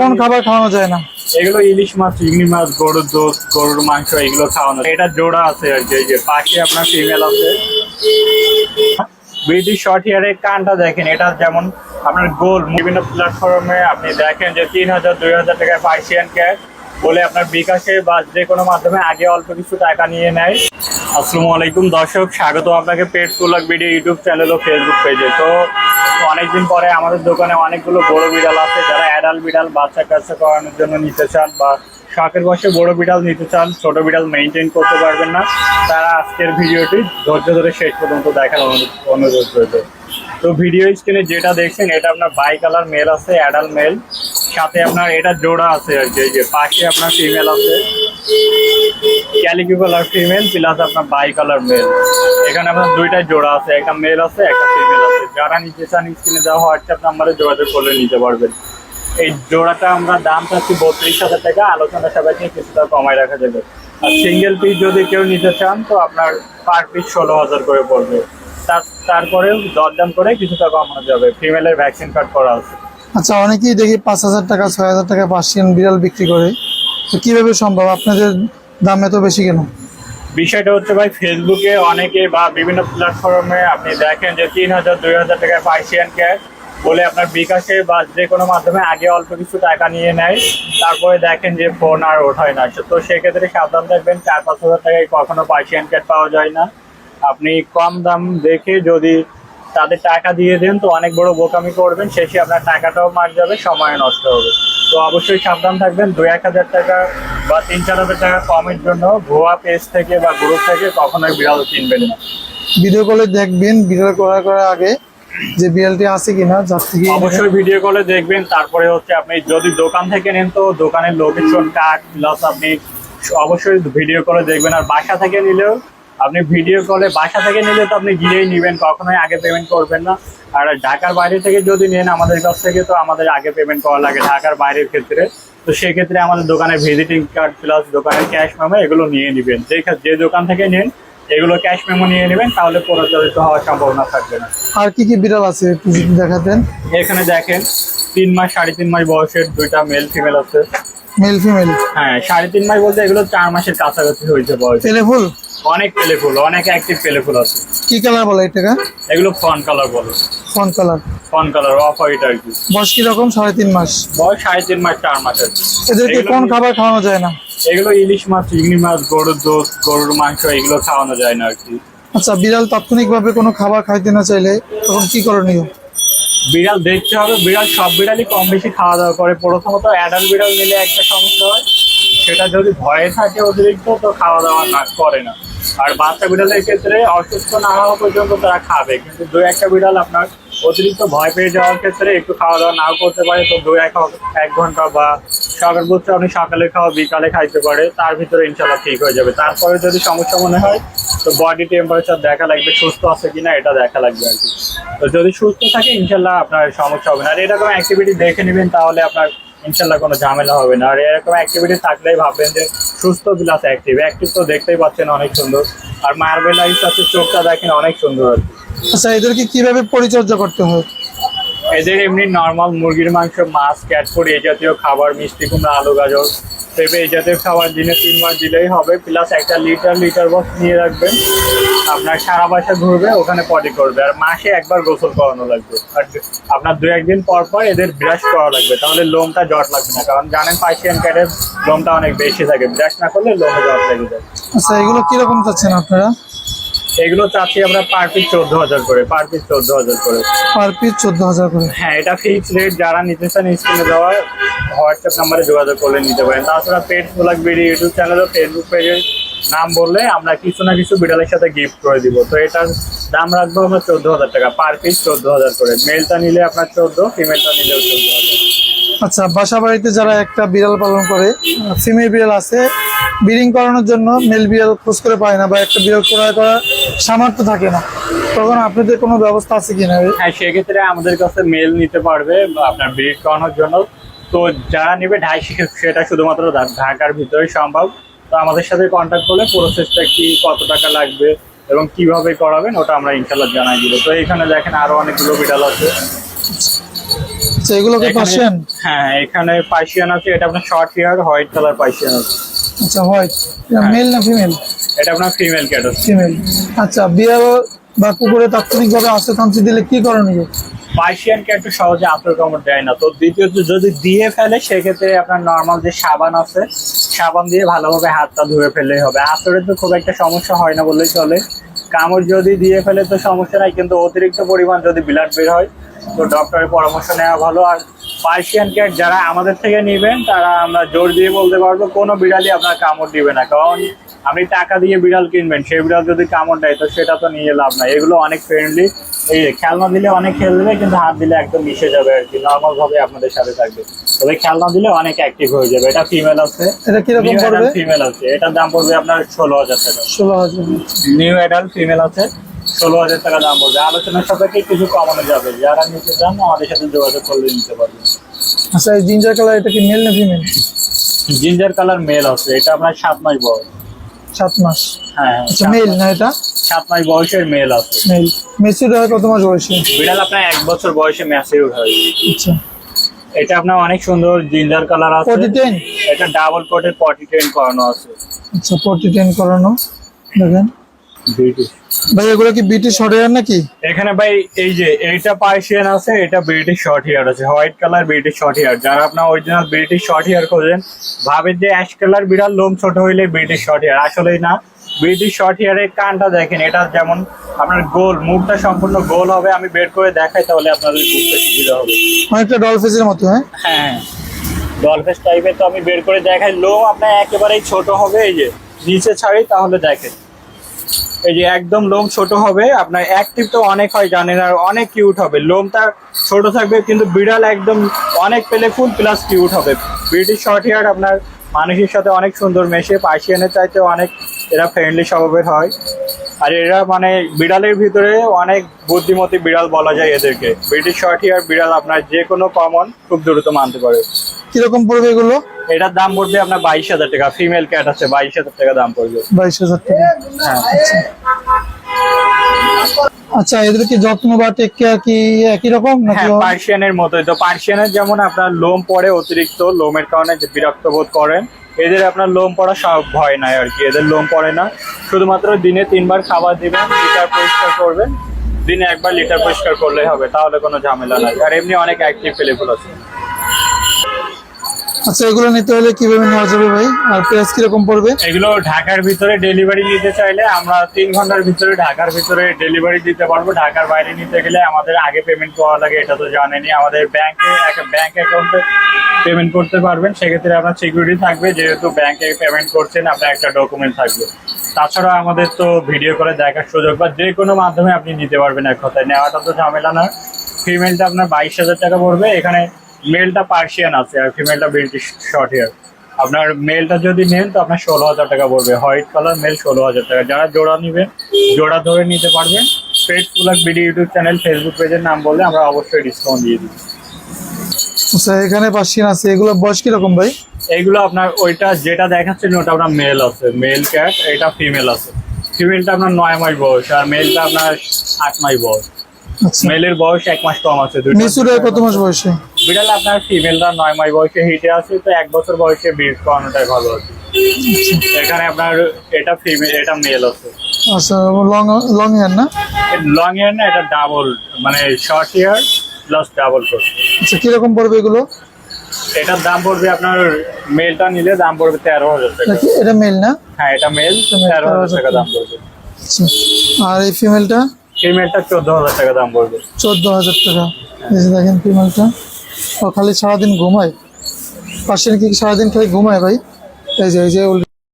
কোন খাবার খাওয়ানো যায় না। এগুলো ইলিশ মাছ চিংড়ি মাছ গরুর দুধ গরুর মাংস এগুলো খাওয়ানো এটা জোড়া আছে আর কি যে পাশে আপনার ফিমেল আছে। ব্রিটিশ শর্ট হেয়ারের কানটা দেখেন এটা যেমন আপনার গোল। বিভিন্ন প্ল্যাটফর্মে আপনি দেখেন যে তিন হাজার দুই হাজার টাকায় পাইসিয়ান ক্যাশ বলে আপনার বিকাশে বা যে কোনো মাধ্যমে আগে অল্প কিছু টাকা নিয়ে নেয়। আসসালামু আলাইকুম দর্শক স্বাগত আপনাকে পেট সুলক ভিডিও ইউটিউব চ্যানেল ও ফেসবুক পেজে তো অনেকদিন পরে আমাদের দোকানে অনেকগুলো বড় বিড়াল আছে যারা অ্যাডাল্ট বিড়াল বাচ্চা কাচ্চা করানোর জন্য নিতে চান বা শখের বসে বড় বিড়াল নিতে চান, ছোট বিড়াল মেনটেন করতে পারবেন না। তারা আজকের ভিডিওটি ধৈর্য ধরে শেষ পর্যন্ত দেখার অনুরোধ- রয়েছে তো ভিডিও স্ক্রিনে যেটা দেখছেন, এটা আপনার বাই কালার মেল আছে অ্যাডাল্ট মেল সাথে আপনার এটা জোড়া আছে আর কি যে পাশে আপনার ফিমেল আছে। ক্যালিকি কালার ফিমেল প্লাস আপনার বাই কালার মেল এখানে আপনার দুইটা জোড়া আছে, একটা মেল আছে, একটা ফিমেল আছে। যারা নিতে চান স্ক্রিনে দেওয়া হোয়াটসঅ্যাপ নাম্বারে যোগাযোগ করলে নিতে পারবেন। এই জোড়াটা আমরা দাম চাচ্ছি বত্রিশ হাজার টাকা আলোচনা সাপেক্ষে কিছুটা কমায় রাখা যাবে। আর সিঙ্গেল পিস যদি কেউ নিতে চান তো আপনার পার পিস ষোলো হাজার করে পড়বে। তার তারপরেও দরদাম করে কিছুটা কমানো যাবে। ফিমেলের ভ্যাকসিন কার্ড করা আছে। আচ্ছা অনেকেই দেখি পাঁচ হাজার টাকা ছয় হাজার টাকা পার্সিয়ান বিড়াল বিক্রি করে। তো কীভাবে সম্ভব? আপনাদের দাম এত বেশি কেন? বিষয়টা হচ্ছে ভাই ফেসবুকে অনেকে বা বিভিন্ন প্ল্যাটফর্মে আপনি দেখেন যে তিন হাজার দুই হাজার টাকায় পাইসিয়ান ক্যাশ বলে আপনার বিকাশে বা যে কোনো মাধ্যমে আগে অল্প কিছু টাকা নিয়ে নেয়। তারপরে দেখেন যে ফোন আর ওঠায় না। তো সেক্ষেত্রে সাবধান থাকবেন, চার পাঁচ হাজার টাকায় কখনো পার্সিয়ান ক্যাট পাওয়া যায় না। আপনি কম দাম দেখে যদি তাদের টাকা দিয়ে দেন, তো অনেক বড় বোকামি করবেন, শেষে আপনার টাকাটাও মার যাবে, সময় নষ্ট হবে। তো অবশ্যই সাবধান থাকবেন, দু এক হাজার টাকা বা তিন চার হাজার টাকা কমের জন্য ভুয়া পেজ থেকে বা গ্রুপ থেকে কখনোই বিড়াল কিনবেন না। ভিডিও কলে দেখবেন বিড়াল করার করার আগে যে বিড়ালটি আছে কিনা, যার থেকে অবশ্যই ভিডিও কলে দেখবেন। তারপরে হচ্ছে আপনি যদি দোকান থেকে নেন, তো দোকানের লোকেশন কার্ড প্লাস আপনি অবশ্যই ভিডিও কলে দেখবেন। আর বাসা থেকে নিলেও আপনি ভিডিও কলে বাসা থেকে নিলে তো আপনি গিয়েই নেবেন, কখনোই আগে পেমেন্ট করবেন না। আর ঢাকার বাইরে থেকে যদি নেন, আমাদের কাছ থেকে তো আমাদের আগে পেমেন্ট করা লাগে, ঢাকার বাইরের ক্ষেত্রে। তো সেক্ষেত্রে আমাদের দোকানে ভিজিটিং কার্ড প্লাস দোকানের ক্যাশ মেমো এগুলো নিয়ে নেবেন। যে যে দোকান থেকে নেন এগুলো ক্যাশ মেমো নিয়ে নেবেন তাহলে প্রচারিত হওয়ার সম্ভাবনা থাকবে না। আর কি কি বিড়াল আছে একটু দেখাতেন? এখানে দেখেন তিন মাস সাড়ে তিন মাস বয়সের দুইটা মেল ফিমেল আছে। মেল ফিমেল হ্যাঁ সাড়ে তিন মাস বলতে এগুলো চার মাসের কাছাকাছি হয়েছে বয়স। টেলিফুল অনেক পেলে ফুল অনেক অ্যাক্টিভ পেলেফুল আছে। কি কালার বলে এটাকে? এগুলো ফন কালার বলে। Fawn colour fawn colour off white আর কি। বয়স কীরকম সাড়ে তিন মাস। বয়স সাড়ে তিন মাস চার মাস আর কি। এদেরকে কোন খাবার খাওয়ানো যায় না? এগুলো ইলিশ মাছ চিংড়ি মাছ গরুর দুধ গরুর মাংস এগুলো খাওয়ানো যায় না আর কি। আচ্ছা বিড়াল তাৎক্ষণিকভাবে কোনো খাবার খাইতে না চাইলে তখন কি করণীয় বিড়াল দেখতে হবে বিড়াল সব বিড়ালই কম বেশি খাওয়া দাওয়া করে। প্রথমত অ্যাডাল্ট বিড়াল নিলে একটা সমস্যা হয় সেটা যদি ভয়ে থাকে অতিরিক্ত তো খাওয়া দাওয়া না করে না। আর বাচ্চা বিড়ালের ক্ষেত্রে অসুস্থ না হওয়া পর্যন্ত তারা খাবে। কিন্তু দু একটা বিড়াল আপনার অতিরিক্ত ভয় পেয়ে যাওয়ার ক্ষেত্রে একটু খাওয়া দাওয়া নাও করতে পারে। তো দু এক এক ঘণ্টা বা সকাল বলতে আপনি সকালে খাওয়া, বিকালে খাইতে পারে। তার ভিতরে ইনশাল্লাহ ঠিক হয়ে যাবে। তারপরে যদি সমস্যা মনে হয়, তো বডি টেম্পারেচার দেখা লাগবে সুস্থ আছে কিনা এটা দেখা লাগবে আর কি। তো যদি সুস্থ থাকে ইনশাল্লাহ আপনার সমস্যা হবে না। আর এরকম অ্যাক্টিভিটি দেখে নেবেন, তাহলে আপনার ইনশাল্লাহ কোনো ঝামেলা হবে না। আর এরকম অ্যাক্টিভিটি থাকলেই ভাববেন যে সুস্থ প্লাস অ্যাক্টিভ অ্যাক্টিভ তো দেখতেই পাচ্ছেন অনেক সুন্দর। আর মার্বেল আইস আছে চোখটা দেখেন অনেক সুন্দর আচ্ছা এদেরকে কীভাবে পরিচর্যা করতে হয়? এদের এমনি নর্মাল মুরগির মাংস, মাছ ক্যাট ফুড এই জাতীয় খাবার, মিষ্টি কুমড়া, আলু, গাজর পেঁপে এই জাতীয় খাবার দিনে তিন মাস দিলেই হবে। প্লাস একটা লিটার লিটার বক্স নিয়ে রাখবেন। আপনার সারা বাসা ঘুরবে, ওখানে পটি করবে। আর মাসে একবার গোসল করানো লাগবে। আর আপনার দু একদিন পর পর এদের ব্রাশ করা লাগবে। তাহলে লোমটা জট লাগবে না। কারণ জানেন পার্সিয়ান ক্যাটের লোমটা অনেক বেশি থাকে। ব্রাশ না করলে লোমে জট লেগে যায়। আচ্ছা এগুলো কীরকম চাচ্ছেন আপনারা? এগুলো চাচ্ছি আমরা পার পিস চোদ্দ হাজার করে পার পিস চোদ্দ হাজার করে। পার পিস চোদ্দ হাজার করে। হ্যাঁ এটা ফিক্স রেট যারা নিতে চান স্ক্রিনে দেওয়া হোয়াটসঅ্যাপ নাম্বারে যোগাযোগ করলে নিতে পারেন। তাছাড়া pet blog BD YouTube channel ও ফেসবুক পেজে নাম বললে আমরা কিছু না কিছু বিড়ালের সাথে গিফট করে দিব। তো এটার দাম রাখব আমরা চোদ্দ হাজার টাকা পার পিস চোদ্দ হাজার করে। মেলটা নিলে আপনার চোদ্দ ফিমেলটা নিলেও চোদ্দ হাজার আচ্ছা বাসা বাড়িতে যারা একটা বিড়াল পালন করে ফিমেল বিড়াল আছে ব্রিডিং করানোর জন্য মেল বিড়াল খোঁজ করে পায় না বা একটা বিড়াল ক্রয় করার সামর্থ্য থাকে না। তখন আপনাদের কোনো ব্যবস্থা আছে কিনা? হ্যাঁ সেক্ষেত্রে আমাদের কাছে মেল নিতে পারবে বা আপনার ব্রিড করানোর জন্য। তো যারা নেবে ঢাই সেটা শুধুমাত্র ঢাকার ভিতরে সম্ভব। তো আমাদের সাথে কন্ট্যাক্ট করলে প্রসেসটা কি কত টাকা লাগবে এবং কীভাবে করাবেন ওটা আমরা ইনশাল্লাহ জানাই দিব। তো এখানে দেখেন আরও অনেকগুলো বিড়াল আছে। এগুলোকে পার্সিয়ান? হ্যাঁ এখানে পার্সিয়ান আছে এটা আপনার short hair white colour Persian আছে। আচ্ছা হোয়াইট হ্যাঁ। মেল না ফিমেল এটা আপনার ফিমেল ক্যাট ফিমেল আচ্ছা বিড়াল বা কুকুরে তাৎক্ষণিকভাবে আসতে থামছে দিলে কি করণীয় পার্সিয়ান ক্যাট সহজে আতর কামড় দেয় না। তো দ্বিতীয়ত যদি দিয়ে ফেলে সেক্ষেত্রে আপনার নর্মাল যে সাবান আছে সাবান দিয়ে ভালোভাবে হাতটা ধুয়ে ফেললেই হবে। আতরে তো খুব একটা সমস্যা হয় না বললেই চলে। কামড় যদি দিয়ে ফেলে তো সমস্যা নাই, কিন্তু অতিরিক্ত পরিমাণ যদি ব্লাড বের হয়, তো ডক্টরের পরামর্শ নেওয়া ভালো। আর পার্সিয়ান ক্যাট যারা আমাদের থেকে নেবেন, তারা আমরা জোর দিয়ে বলতে পারব, কোনো বিড়ালই আপনার কামড় দিবে না। কারণ আপনি টাকা দিয়ে বিড়াল কিনবেন সেই বিড়াল যদি কামড় দেয় তো সেটা তো নিয়ে লাভ নাই। এগুলো অনেক ফ্রেন্ডলি এই খেলনা দিলে অনেক খেলবে কিন্তু হাত দিলে একদম মিশে যাবে আর কি নর্মাল ভাবে আপনাদের সাথে থাকবে। তবে খেলনা দিলে অনেক অ্যাক্টিভ হয়ে যাবে। এটা ফিমেল আছে। এটা কীরকম পড়বে? ফিমেল আছে। এটার দাম পড়বে আপনার ষোলো হাজার টাকা। ষোলো হাজার। নিউ অ্যাডাল্ট ফিমেল আছে। ষোলো হাজার টাকা দাম পড়বে। আলোচনার সাপেক্ষে কিছু কমানো যাবে। যারা নিতে চান আমাদের সাথে যোগাযোগ করলে নিতে পারবেন। আচ্ছা এই জিঞ্জার কালার এটা কি মেল না ফিমেল জিঞ্জার কালার মেল আছে। এটা আপনার সাত মাস বয়স। সাত মাস। হ্যাঁ হ্যাঁ, আচ্ছা মেল না এটা? সাত মাস বয়সের মেল আছে। মেল। মেসিড হয় কত মাস বয়সে? বিড়াল আপনার এক বছর বয়সে ম্যাচিউর হয় আচ্ছা। এটা আপনার অনেক সুন্দর জিঞ্জার কালার আছে। পটি টেন এটা ডাবল কোটের পটি টেন করানো আছে। আচ্ছা পটি টেন করানো। দেখেন। ব্রিটিশ ভাই এগুলো কি বিটি শর্ট হেয়ার নাকি? এখানে ভাই এই যে এইটা পার্সিয়ান আছে এটা ব্রিটিশ শর্ট হেয়ার আছে। White colour British short hair যারা আপনার অরিজিনাল ব্রিটিশ শর্ট হেয়ার খোঁজেন ভাবেন যে অ্যাশ কালার বিড়াল লোম ছোট হইলে ব্রিটিশ শর্ট হেয়ার আসলেই না। ব্রিটিশ শর্ট হেয়ারের কানটা দেখেন এটা যেমন আপনার গোল মুখটা সম্পূর্ণ গোল হবে আমি বের করে দেখাই তাহলে আপনাদের বুঝতে সুবিধা হবে। অনেকটা ডলফিসের মতো হ্যাঁ? হ্যাঁ ডলফেস টাইপের তো আমি বের করে দেখাই। লোম আপনার একেবারেই ছোট হবে এই যে নিচে ছাড়ি তাহলে দেখেন। এই যে একদম লোম ছোট হবে, আপনার অ্যাক্টিভ তো অনেক হয় জানেন, আর অনেক কিউট হবে। লোমটা ছোট থাকবে, কিন্তু বিড়াল একদম অনেক পেলে ফুল প্লাস কিউট হবে। ব্রিটিশ শর্ট হেয়ার আপনার মানুষের সাথে অনেক সুন্দর মেশে, পার্সিয়ানের চাইতে অনেক এরা ফ্রেন্ডলি স্বভাবের হয়। আর এরা মানে বিড়ালের ভিতরে অনেক বুদ্ধিমতী বিড়াল বলা যায় এদেরকে। ব্রিটিশ শর্ট হেয়ার বিড়াল আপনার যে কোনো কমন খুব দ্রুত মানতে পারে। কীরকম পড়বে এগুলো? এটার দাম পড়বে আপনার বাইশ হাজার টাকা। ফিমেল ক্যাট আছে বাইশ হাজার টাকা দাম পড়বে। বাইশ হাজার টাকা। হ্যাঁ আচ্ছা এদের কি যত্ন বা টেক কেয়ার কি একই রকম নাকি হ্যাঁ পার্সিয়ানের মতোই তো। পার্সিয়ানের যেমন আপনার লোম পড়ে অতিরিক্ত লোমের কারণে যে বিরক্ত বোধ করেন এদের আপনার লোম পড়া সব ভয় নাই আর কি। এদের লোম পড়ে না। শুধুমাত্র দিনে তিনবার খাবার দিবেন লিটার পরিষ্কার করবেন। দিনে একবার লিটার পরিষ্কার করলেই হবে তাহলে কোনো ঝামেলা নাই। আর এমনি অনেক অ্যাক্টিভ ফেলেফুল আছে। আচ্ছা এগুলো নিতে হলে কীভাবে নেওয়া যাবে ভাই? আর প্রাইস কীরকম পড়বে? এগুলো ঢাকার ভিতরে ডেলিভারি নিতে চাইলে আমরা তিন ঘণ্টার ভিতরে ঢাকার ভিতরে ডেলিভারি দিতে পারব। ঢাকার বাইরে নিতে গেলে আমাদের আগে পেমেন্ট করা লাগে, এটা তো জানেনই। আমাদের ব্যাংকে ব্যাংক অ্যাকাউন্টে পেমেন্ট করতে পারবেন। সেক্ষেত্রে আপনার সিকিউরিটি থাকবে, যেহেতু ব্যাংকে পেমেন্ট করছেন, আপনার একটা ডকুমেন্ট থাকবে। তাছাড়া আমাদের তো ভিডিও করে দেখার সুযোগ বা যে কোনো মাধ্যমে আপনি নিতে পারবেন এক কথায়। নেওয়াটা তো ঝামেলা না ফিমেলটা আপনার বাইশ হাজার টাকা পড়বে। এখানে মেলটা পার্সিয়ান আছে আর ফিমেলটা ব্রিটিশ শর্ট হেয়ার আপনার মেলটা যদি নেন তো আপনার ষোলো হাজার টাকা পড়বে। হোয়াইট কালার মেল ষোলো হাজার টাকা। যারা জোড়া নেবেন জোড়া ধরে নিতে পারবেন। পেট পুলাক বিডি ইউটিউব চ্যানেল ফেসবুক পেজের নাম বললে আমরা অবশ্যই ডিসকাউন্ট দিয়ে দিই। আচ্ছা এখানে পার্সিয়ান আছে। এগুলো বয়স কীরকম ভাই? এইগুলো আপনার ওইটা যেটা দেখাচ্ছেন ওটা আপনার মেল আছে। মেল ক্যাট এটা ফিমেল আছে। ফিমেলটা আপনার নয় মাস বয়স আর মেলটা আপনার আট মাস বয়স। মেলের বয়স এক মাস কম আছে মিসুর কত মাস বয়সে? বিড়াল আপনার ফিমেলটা নয় মাস বয়সে হিটে আছে তো এক বছর বয়সে বিট করানোটাই ভালো আছে। এখানে আপনার এটা ফিমেল এটা মেল আছে। আচ্ছা লং লং হেয়ার না? লং হেয়ার না এটা ডাবল মানে short hair plus double coat আচ্ছা কীরকম পড়বে এগুলো? এটার দাম পড়বে আপনার মেলটা নিলে দাম পড়বে তেরো হাজার টাকা। এটা মেল না? হ্যাঁ এটা মেল তেরো হাজার টাকা দাম পড়বে। আচ্ছা। আর এই ফিমেলটা টাকা দাম পড়বে। চোদ্দ হাজার টাকা খালি সারাদিন ঘুমায়। পাশের কি সারাদিন খালি ঘুমায় ভাই? এই যে এই যে